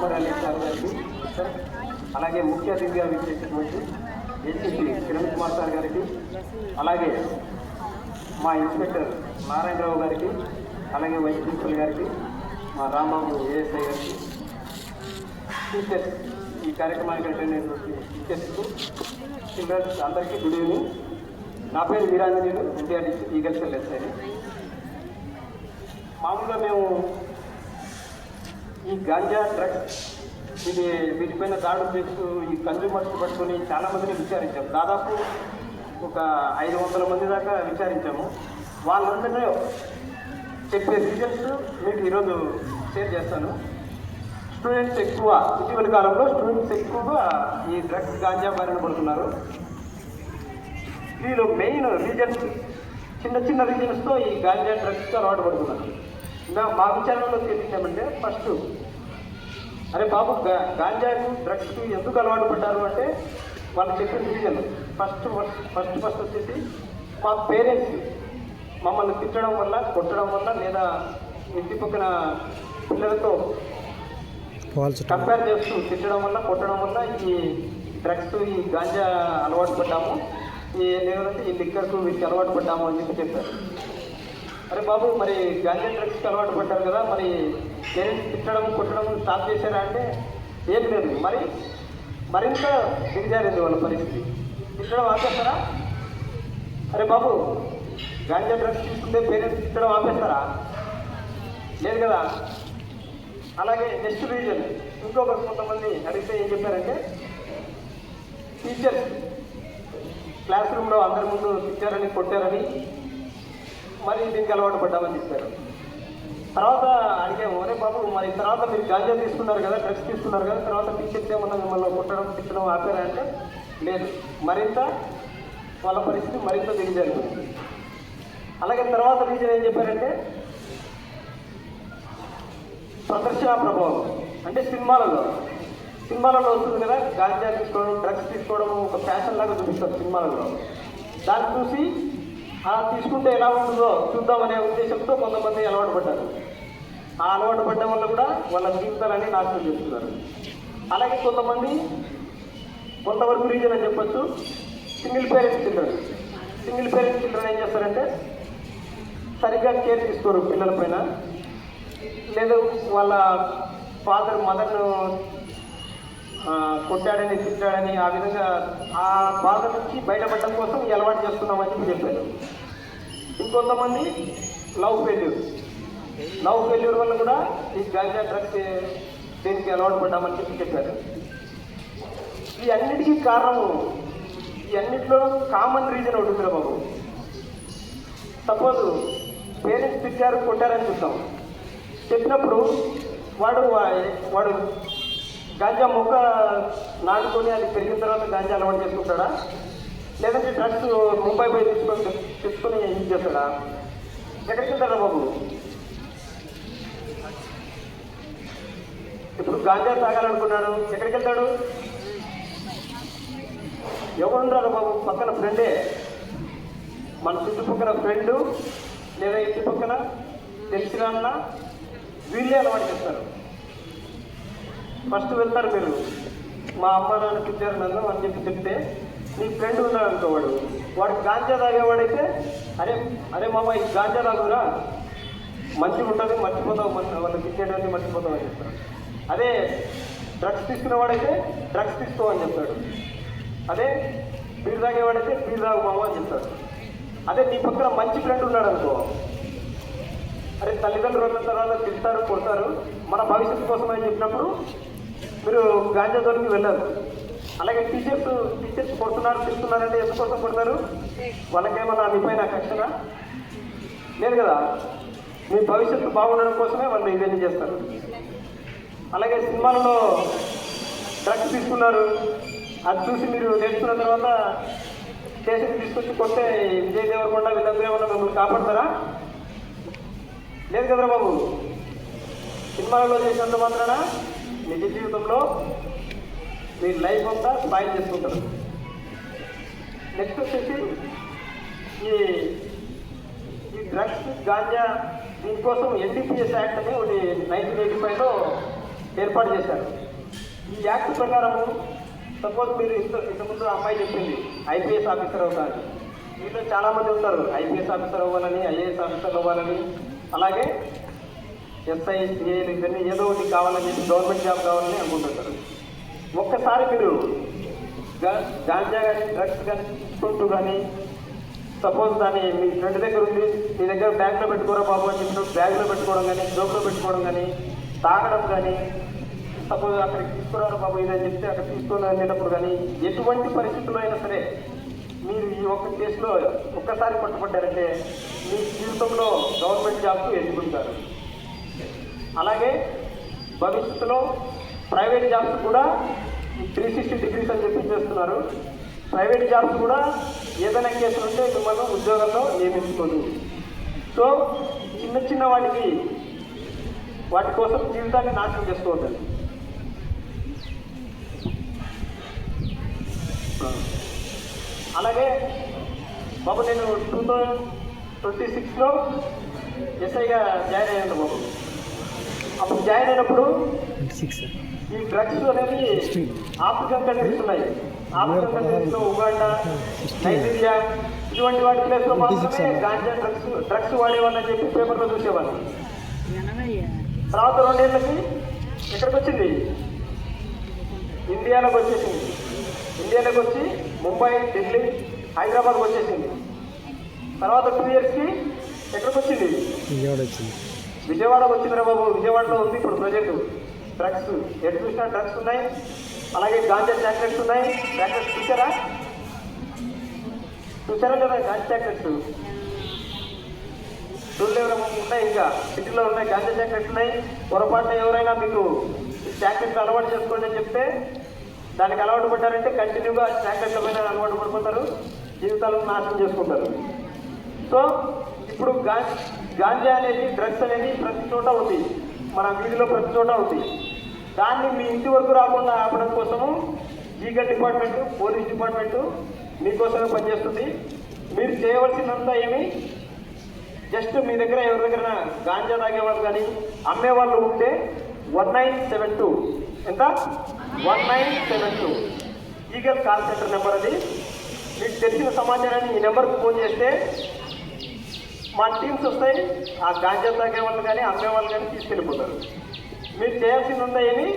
Ummer Ali sir గారికి sir అలాగే ముఖ్య అతిథిగా విచ్చేసినటువంటి ఏసీపీ కిరణ్ కుమార్ సార్ గారికి అలాగే మా ఇన్స్పెక్టర్ నారాయణరావు గారికి అలాగే వైస్ ప్రిన్సిపల్ గారికి మా రాంబాబు ఏఎస్ఐ గారికి టీచర్స్ ఈ కార్యక్రమానికి అటెండ్ అయినటువంటి టీచర్స్కు చిల్డ్రన్స్ అందరికీ గుడ్ ఈవినింగ్. నా పేరు Veeranjaneyulu NTR district Eagle SI. మామూలుగా మేము ఈ గాంజా డ్రగ్స్ ఇది వీటిపైన దాడులు చేస్తూ ఈ కన్జ్యూమర్స్ పట్టుకొని చాలా మందిని విచారించాం. దాదాపు ఒక ఐదు వందల మంది దాకా విచారించాము. వాళ్ళందరినీ చెప్పే రీజన్స్ మీకు ఈరోజు షేర్ చేస్తాను. స్టూడెంట్స్ ఎక్కువ ఇటీవల కాలంలో స్టూడెంట్స్ ఎక్కువగా ఈ డ్రగ్స్ గాంజా బారిన పడుతున్నారు. వీళ్ళు మెయిన్ రీజన్స్ చిన్న చిన్న రీజన్స్తో ఈ గాంజా డ్రగ్స్తో అలవాటు పడుతున్నారు ఇంకా మా విచారణలో తెలిసిందేమంటే ఫస్ట్ అరే బాబు గాంజాకు డ్రగ్స్కి ఎందుకు అలవాటు పడ్డారు అంటే వాళ్ళు చెప్పిన రీజన్ ఫస్ట్ ఫస్ట్ ఫస్ట్ వచ్చేసి మా పేరెంట్స్ మమ్మల్ని తిట్టడం వల్ల కొట్టడం వల్ల లేదా ఇంటి పక్కన పిల్లలతో కంపేర్ చేస్తూ తిట్టడం వల్ల కొట్టడం వల్ల ఈ డ్రగ్స్ ఈ గాంజా అలవాటు పడ్డాము. ఈ లేదంటే ఈ లిక్కర్స్ వీటికి అలవాటు పడ్డాము అని చెప్పి చెప్పారు. అరే బాబు మరి గాంజా డ్రగ్స్కి అలవాటు పడ్డారు కదా మరి పేరెంట్స్ తిట్టడం కొట్టడం స్టాప్ చేశారా అంటే ఏం లేదు. మరి మరింత దిగజారింది వాళ్ళ పరిస్థితి. తిట్టడం ఆపేస్తారా? అరే బాబు గాంజా డ్రగ్స్ తీసుకుంటే పేరెంట్స్ తిట్టడం ఆపేస్తారా? లేదు కదా. అలాగే నెక్స్ట్ రీజన్ ఇంకొక కొంతమంది అడిగితే ఏం చెప్పారంటే టీచర్స్ క్లాస్ రూమ్లో అందరి ముందు తిట్టారని కొట్టారని మరి దీనికి అలవాటు పడ్డామని చెప్పారు. తర్వాత అడిగాము అరే బాబు మరి తర్వాత మీరు గాంజా తీసుకున్నారు కదా డ్రగ్స్ తీసుకున్నారు కదా తర్వాత టీచర్స్ ఏమన్నా మిమ్మల్ని కొట్టడం తిట్టడం ఆపారా? అంటే లేదు మరింత వాళ్ళ పరిస్థితి మరింత దిగజారిపోయింది అలాగే తర్వాత రీజన్ ఏం చెప్పారంటే ప్రదర్శన ప్రభావం అంటే సినిమాలలో సినిమాలలో వస్తుంది కదా గాంజా తీసుకోవడం డ్రగ్స్ తీసుకోవడం ఒక ఫ్యాషన్ లాగా చూపిస్తారు సినిమాలలో. దాన్ని చూసి తీసుకుంటే ఎలా ఉంటుందో చూద్దామనే ఉద్దేశంతో కొంతమంది అలవాటు పడ్డారు. ఆ అలవాటు పడ్డ వల్ల కూడా వాళ్ళ జీవితాలన్నీ నాశనం చేస్తున్నారు అలాగే కొంతమంది కొంతవరకు రీజన్ అని చెప్పొచ్చు. Single parents children single parents children ఏం చేస్తారంటే సరిగ్గా కేర్ తీసుకోరు పిల్లల పైన. లేదు వాళ్ళ ఫాదర్ మదర్ను కొట్టాడని తిట్టాడని ఆ విధంగా ఆ బాధ నుంచి బయటపడడం కోసం అలవాటు చేస్తున్నామని చెప్పారు ఇంకొంతమంది లవ్ ఫెయిల్యూర్ లవ్ ఫెయిల్యూర్ వల్ల కూడా ఈ గాంజా డ్రగ్స్ దీనికి అలవాటు పడ్డామని చెప్పి చెప్పారు ఈ అన్నిటికీ కారణము ఈ అన్నిటిలో కామన్ రీజన్ ఒకటి ఉంది బాబు. సపోజ్ పేరెంట్స్ తిట్టారు కొట్టారని చూద్దాం. చెప్పినప్పుడు వాడు వాడు గాంజా మొక్క నాటుకొని అది పెరిగిన తర్వాత గాంజా అలవాటు చేసుకుంటాడా? లేదంటే డ్రగ్స్ ముంబై పోయి తీసుకొని తీసుకొని యూజ్ చేస్తాడా? ఎక్కడికి వెళ్తాడా బాబు? ఇప్పుడు గాంజా తాగాలనుకున్నాడు. ఎక్కడికి వెళ్తాడు? ఎవరున్నారు బాబు పక్కన ఫ్రెండే. మన చుట్టుపక్కల ఫ్రెండు లేదా ఇంటి పక్కన తెలిసిన అన్న వీళ్ళే అలవాటు చేస్తారు. ఫస్ట్ వెళ్తారు మీరు. మా అమ్మ నాన్న పిచ్చారు నన్ను అని చెప్పి చెప్తే నీ ఫ్రెండ్ ఉన్నాడు అనుకోవాడు. వాడు గాంజా తాగేవాడైతే అరే అరే మామ ఈ గాంజా తాగురా. మంచిగా ఉంటుంది మర్చిపోతావు వాళ్ళకి వాళ్ళు తిట్టేటన్నీ మర్చిపోతావు అని చెప్తాడు అదే డ్రగ్స్ తీసుకునేవాడైతే డ్రగ్స్ తీసుకో అని చెప్తాడు. అదే బీర్ తాగేవాడైతే బీర్ తాగు మామ అని చెప్తాడు. అదే నీ పక్కన మంచి ఫ్రెండ్ ఉన్నాడు అనుకో. అరే తల్లిదండ్రులు ఉన్న తర్వాత తింటారు కొడతారు. మన భవిష్యత్తు కోసం అని చెప్పినప్పుడు మీరు గాంజా దొరికి వెళ్ళారు. అలాగే టీచర్స్ టీచర్స్ కొడుతున్నారు తిడుతున్నారంటే ఎందుకోసం కొడతారు? వాళ్ళకేమన్నా మీ పైన లేదు కదా? మీ భవిష్యత్తు బాగుండడం కోసమే వాళ్ళు ఇవన్నీ చేస్తారు. అలాగే సినిమాలలో డ్రగ్స్ తీసుకున్నారు. అది చూసి మీరు నేర్చుకున్న తర్వాత స్టేషన్కి తీసుకొచ్చి కొట్టే విజయ్ దేవరకొండ వీళ్ళందరూ ఏమన్నా మిమ్మల్ని కాపాడతారా? లేదు కదరా బాబు? సినిమాలలో చేసినంత మాత్రాన? నిజ జీవితంలో మీ లైఫ్ అంతా స్పాయిల్ చేసుకుంటారు. నెక్స్ట్ వచ్చేసి ఈ ఈ డ్రగ్స్ గాంజా దీనికోసం ఎన్డీపీఎస్ యాక్ట్ అని ఒకటి నైన్టీన్ ఎయిటీ ఫైవ్లో ఏర్పాటు చేశారు. ఈ యాక్ట్ ప్రకారము సపోజ్ మీరు ఇంత ఇంతకుముందు అమ్మాయి చెప్పింది ఐపీఎస్ ఆఫీసర్ అవుతారు మీలో చాలామంది ఉంటారు ఐపీఎస్ ఆఫీసర్ అవ్వాలని ఐఏఎస్ ఆఫీసర్ అవ్వాలని. అలాగే ఎస్ఐ సిఐలు ఇవన్నీ ఏదో ఒకటి కావాలని చెప్పి గవర్నమెంట్ జాబ్ కావాలని అనుకుంటుంటారు. ఒక్కసారి మీరు గా- గాంజా కానీ డ్రగ్స్ కానీ తీసుకుంటూ కానీ సపోజ్ దాన్ని మీ ఫ్రెండ్ దగ్గర ఉంది మీ దగ్గర బ్యాగ్లో పెట్టుకోరా బాబు అని చెప్పినప్పుడు బ్యాగ్లో పెట్టుకోవడం కానీ జోబులో పెట్టుకోవడం కానీ తాగడం కానీ సపోజ్ అక్కడికి తీసుకురారు బాబు ఇదని చెప్తే అక్కడ తీసుకొని వెళ్ళేటప్పుడు కానీ ఎటువంటి పరిస్థితుల్లో అయినా సరే మీరు ఈ ఒక్క కేసులో ఒక్కసారి పట్టుబడ్డారంటే మీ జీవితంలో గవర్నమెంట్ జాబ్కు ఎదుగుతారు అలాగే భవిష్యత్తులో ప్రైవేట్ జాబ్స్ కూడా త్రీ సిక్స్టీ డిగ్రీస్ అని చెప్పి చేస్తున్నారు. ప్రైవేట్ జాబ్స్ కూడా ఏదైనా కేసులు ఉంటే మిమ్మల్ని ఉద్యోగంలో నియమించుకోదు. సో చిన్న చిన్న వాటికి వాటి కోసం జీవితాన్ని నాశనం చేసుకోవద్దండి. అలాగే బాబు నేను టూ థౌజండ్ ట్వంటీ సిక్స్లో ఎస్ఐగా జాయిన్ అయ్యాను బాబు. అప్పుడు జాయిన్ అయినప్పుడు ఈ డ్రగ్స్ అనేవి ఆఫ్రికన్ కంట్రీస్ ఉన్నాయి. ఆఫ్రికన్ కంట్రీస్లో ఉగాండా నైజీరియా ఇటువంటి వాటి ప్లేస్లో మాత్రమే గాంజా డ్రగ్స్ డ్రగ్స్ వాడేవాళ్ళని చెప్పి పేపర్లో చూసేవాళ్ళు. తర్వాత రెండేళ్ళకి ఎక్కడికి వచ్చింది? ఇండియాలోకి వచ్చేసింది. ఇండియాలోకి వచ్చి ముంబై ఢిల్లీ హైదరాబాద్కి వచ్చేసింది. తర్వాత టూ ఇయర్స్కి ఎక్కడికి వచ్చింది. విజయవాడకు వచ్చిందిరా బాబు. విజయవాడలో ఉంది ఇప్పుడు ప్రజెంట్ డ్రగ్స్ ఎటు చూసినా డ్రగ్స్ ఉన్నాయి. అలాగే గాంజా చాక్లెట్స్ ఉన్నాయి. చాక్లెట్స్ చూసారా? చూసారా లేదా గాంజా చాక్లెట్స్ చూడలేవురా ఉన్నాయి ఇంకా? సిటీలో ఉన్నాయి గాంజా చాక్లెట్స్ ఉన్నాయి. పొరపాటున ఎవరైనా మీకు చాక్లెట్లు అలవాటు చేసుకోండి అని చెప్తే దానికి అలవాటు పడ్డారంటే కంటిన్యూగా చాక్లెట్ల పైన అలవాటు పడిపోతారు. జీవితాలను నాశనం చేసుకుంటారు. సో ఇప్పుడు గాంధీ గాంజా అనేది డ్రగ్స్ అనేది ప్రతి చోట ఉంది మన వీధిలో ప్రతి చోట ఉంది దాన్ని మీ ఇంటి వరకు రాకుండా ఆపడం కోసము లీగల్ డిపార్ట్మెంట్ పోలీస్ డిపార్ట్మెంట్ మీకోసమే పనిచేస్తుంది. మీరు చేయవలసినంత ఏమి? జస్ట్ మీ దగ్గర ఎవరి దగ్గర గాంజా తాగేవాళ్ళు కానీ అమ్మేవాళ్ళు ఉంటే వన్ నైన్ సెవెన్ టూ. ఎంత? One nine seven two. Eagle call centre number అది. మీకు తెలిసిన సమాచారాన్ని ఈ నెంబర్కి ఫోన్ చేస్తే మా టీమ్స్ వస్తాయి ఆ గాంజా తాగే వాళ్ళు కానీ అమ్మే వాళ్ళు కానీ తీసుకెళ్ళిపోతారు. మీరు చేయాల్సింది ఉందని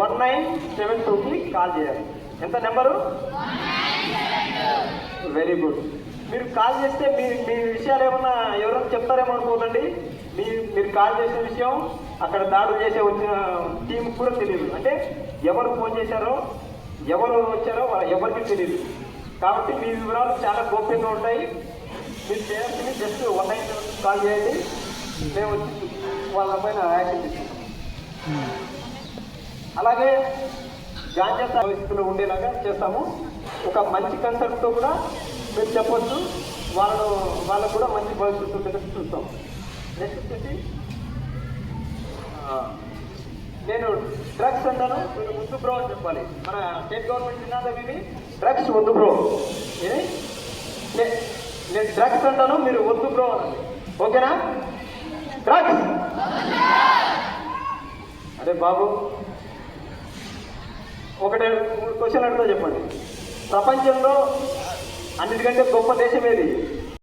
వన్ నైన్ సెవెన్ టూకి కాల్ చేయాలి. ఎంత నెంబరు? వెరీ గుడ్ మీరు కాల్ చేస్తే మీ మీ విషయాలు ఏమన్నా ఎవరైనా చెప్తారేమో అనుకోదండి మీ మీరు కాల్ చేసిన విషయం అక్కడ దాడులు చేసే వచ్చిన టీం కూడా తెలియదు. అంటే ఎవరు ఫోన్ చేశారో ఎవరు వచ్చారో ఎవరికి తెలియదు. కాబట్టి మీ వివరాలు చాలా గోప్యంగా ఉంటాయి. మీరు చేయాల్సింది జస్ట్ వన్ నైన్ కాల్ చేయండి. మేము వచ్చి వాళ్ళ పైన యాక్షన్ తీసుకుంటాం. అలాగే గాంజా పరిస్థితుల్లో ఉండేలాగా చేస్తాము. ఒక మంచి కన్సెప్ట్తో కూడా మీరు చెప్పొచ్చు. వాళ్ళను వాళ్ళకు కూడా మంచి భవిష్యత్తు ఉండేటట్టు చూస్తాం. నెక్స్ట్ వచ్చేసి నేను డ్రగ్స్ అంటాను. మీరు ముద్దు బ్రో అని చెప్పాలి. మన స్టేట్ గవర్నమెంట్ విన్నాదా ఇవి డ్రగ్స్ ముందు బ్రో ఏది? నేను డ్రగ్స్ అంటాను మీరు వద్దు బ్రో అనండి. ఓకేనా? డ్రగ్స్! అరే బాబు ఒకటే మూడు క్వశ్చన్ అడుగుతా చెప్పండి. ప్రపంచంలో అన్నిటికంటే గొప్ప దేశం ఏది?